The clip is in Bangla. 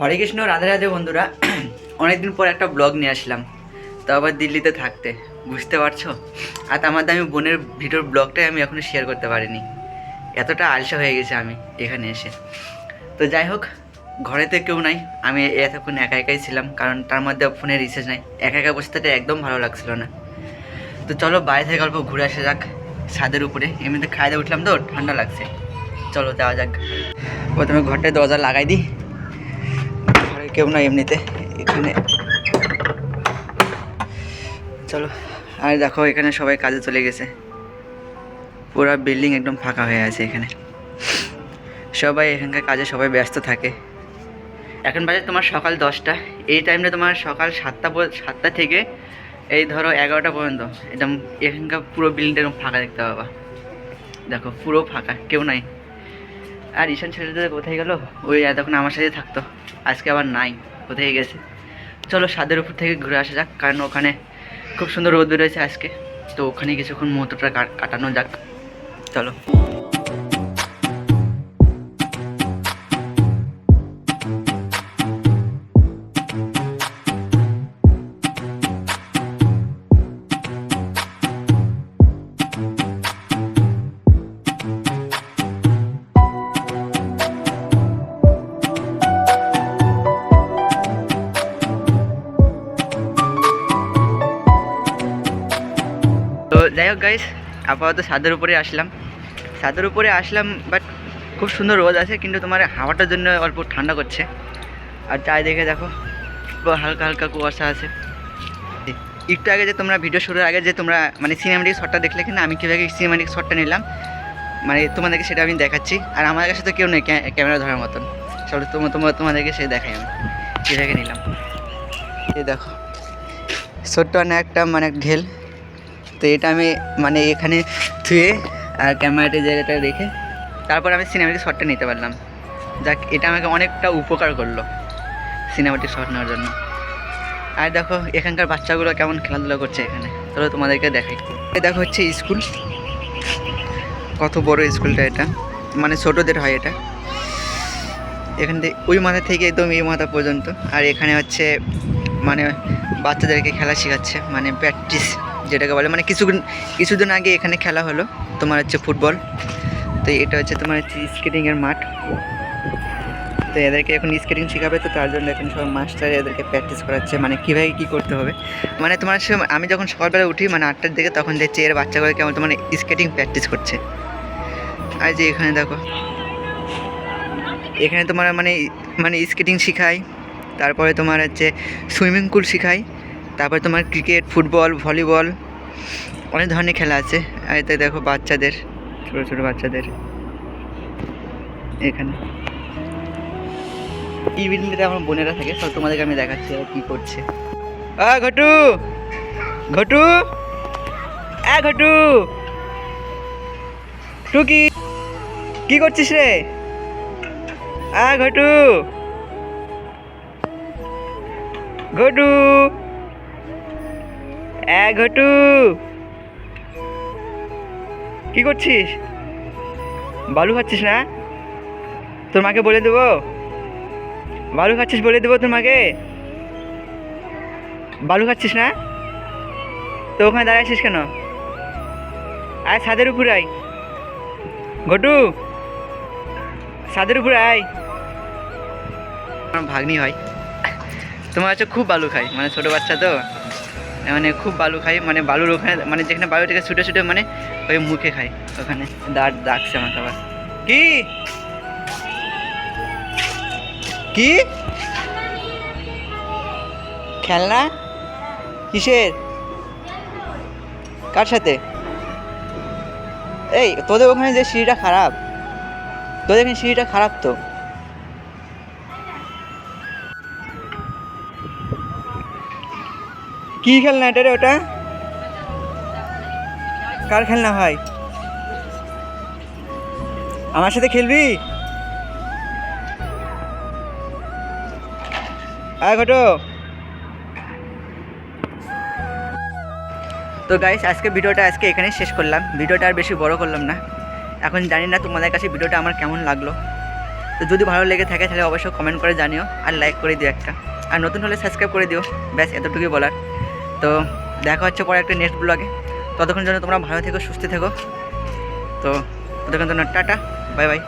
হরে কৃষ্ণ, রাধে রাধে বন্ধুরা। অনেকদিন পর একটা ব্লগ নিয়ে আসলাম। তো আবার দিল্লিতে থাকতে। বুঝতে পারছ? আর তার মধ্যে আমি বোনের ভিডিওর ব্লগটাই আমি এখনও শেয়ার করতে পারিনি। এতটা আলসা হয়ে গেছে আমি এখানে এসে। তো যাই হোক ঘরেতে কেউ নাই। আমি এতক্ষণ একা একাই ছিলাম, কারণ তার মধ্যে ফোনে রিচার্জ নাই। একা একা বসে থাকতে একদম ভালো লাগছিল না। তো চলো বাইরে থেকে অল্প ঘুরে আসা যাক ছাদের উপরে। এমনিতে খাইতে উঠলাম তো, ঠান্ডা লাগছে। চলো যাওয়া যাক। প্রথমে ঘরটায় দরজা লাগাই দিই। কেউ না এমনিতে এখানে। চলো, আর দেখো, এখানে সবাই কাজে চলে গেছে। পুরো বিল্ডিং একদম ফাঁকা হয়ে আছে এখানে। সবাই এখানকার কাজে সবাই ব্যস্ত থাকে। এখন বাজে তোমার সকাল দশটা। এই টাইমটা তোমার সকাল সাতটা সাতটা থেকে এই ধরো এগারোটা পর্যন্ত। একদম এখানকার পুরো বিল্ডিংটা এরকম ফাঁকা দেখতে পাবা। দেখো, পুরো ফাঁকা, কেউ নাই। আর ঈশান ছেলেটা কোথায় গেল? ওই এতক্ষণ আমার সাথে থাকতো। আজকে আবার নাই, কোথায় গেছে? চলো সাদের উপর থেকে ঘুরে আসা যাক, কারণ ওখানে খুব সুন্দর রোদ বেরোয়েছে আজকে। তো ওখানে কিছুক্ষণ মতোটা কাটানো যাক, চলো। যাই হোক গাইস আপাতত ছাদের উপরে আসলাম। ছাদের উপরে আসলাম বাট খুব সুন্দর রোদ আছে, কিন্তু তোমার হাওয়াটার জন্য অল্প ঠান্ডা করছে। আর চারিদিকে দেখো হালকা হালকা কুয়াশা আছে। একটু আগে যে তোমরা ভিডিও শুরুর আগে যে তোমরা মানে সিনেমাটিক শটটা দেখলে কিনা, আমি কীভাবে সিনেমাটিক শটটা নিলাম মানে তোমাদেরকে সেটা আমি দেখাচ্ছি। আর আমার কাছে তো কেউ নেই ক্যা- ক্যামেরা ধরার মতন। চলো তোমার তোমার তোমাদেরকে সে দেখাই আমি, কীভাবে নিলাম। এই দেখো, ছোট্ট একটা মানে ঢেল। তো এটা আমি মানে এখানে থুয়ে আর ক্যামেরাতে জায়গাটা রেখে তারপর আমি সিনেমাটিক শটটা নিতে পারলাম। যাক, এটা আমাকে অনেকটা উপকার করল সিনেমাটিক শট নেওয়ার জন্য। আর দেখো, এখানকার বাচ্চাগুলো কেমন খেলাধুলা করছে এখানে। চলো তোমাদেরকে দেখাই। দেখো হচ্ছে স্কুল। কত বড় স্কুলটা এটা। মানে ছোটোদের হয় এটা। এখান থেকে ওই মাথা থেকে একদম এই মাথা পর্যন্ত। আর এখানে হচ্ছে মানে বাচ্চাদেরকে খেলা শেখাচ্ছে মানে প্র্যাকটিস যেটাকে বলে মানে কিছুদিন কিছুদিন আগে এখানে খেলা হলো তোমার হচ্ছে ফুটবল। তো এটা হচ্ছে তোমার হচ্ছে স্কেটিংয়ের মাঠ। তো এদেরকে এখন স্কেটিং শেখাবে, তো তার জন্য এখন সব মাস্টার এদেরকে প্র্যাকটিস করাচ্ছে। মানে কীভাবে কী করতে হবে? মানে তোমার আমি যখন সকালবেলা উঠি মানে আটটার দিকে, তখন দেখছি এর বাচ্চাগুলো কেমন তোমার স্কেটিং প্র্যাকটিস করছে। আর যে এখানে দেখো, এখানে তোমার মানে মানে স্কেটিং শেখায়, তারপরে তোমার হচ্ছে সুইমিং পুল শেখায়। তারপরে তোমার ক্রিকেট, ফুটবল, ভলিবল, অনেক ধরনের খেলা আছে। আর এতে দেখো বাচ্চাদের, ছোটো ছোটো বাচ্চাদের এখানে। এই আমার বোনেরা থাকে তো তোমাদেরকে আমি দেখাচ্ছি ওরা কী করছে। আ, ঘটু! ঘটু! আ, ঘটু! টুকি কি করছিস রে? আ, ঘটু! ঘটু! ঘটু। কি করছিস? বালু খাচ্ছিস না? তোর মাকে বলে দেবো। বালু খাচ্ছিস বলে দেবো তোর মাকে? বালু খাচ্ছিস না? তো ওখানে দাঁড়াইছিস কেন? আয়, ছাদের উপরে আয়। ঘটু, ছাদের উপরে আয়। আমার ভাগ্নি হয়। তোমার হচ্ছে খুব বালু খায় মানে ছোটো বাচ্চা তো। মানে খুব বালু খায় মানে বালুর ওখানে মানে যেখানে বালু থেকে ছুটে ছুটে মানে ওই মুখে খায় ওখানে। দাঁত ডাকছে আমাকে আবার কি? কি? খেলনা? কিসের? কার সাথে? এই, তোদের ওখানে যে সিঁড়িটা খারাপ। তোদের এখানে সিঁড়িটা খারাপ তো? কি খেলনা এটা রে ওটা? কার খেলনা ভাই আমার সাথে খেলবি? আয় ঘটো। তো গাইস আজকে ভিডিওটা আজকে এখানেই শেষ করলাম। ভিডিওটা আর বেশি বড় করলাম না। এখন জানি না তোমাদের কাছে ভিডিওটা আমার কেমন লাগল। তো যদি ভালো লেগে থাকে, তাহলে অবশ্যই কমেন্ট করে জানিও। আর লাইক করে দিও একটা। আর নতুন হলে সাবস্ক্রাইব করে দিও। ব্যাস, এতটুকুই বলার। তো দেখা হচ্ছে পরে একটা নেক্সট ব্লগে ততক্ষণ জন্য তোমরা ভালো থেকো, সুস্থ থেকো। তো ততক্ষণ জন্য টাটা বাই বাই